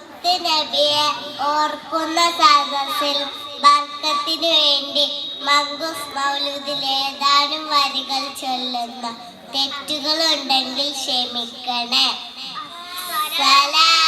മുത്തുനബിയെ ഓർക്കുന്ന സദസ്സിൽ ബർക്കത്തിനു വേണ്ടി മങ്കുസ് മൗലൂദിൽ ഏതാനും വരികൾ ചൊല്ലുന്ന തെറ്റുകളുണ്ടെങ്കിൽ ക്ഷമിക്കണേ. സലാം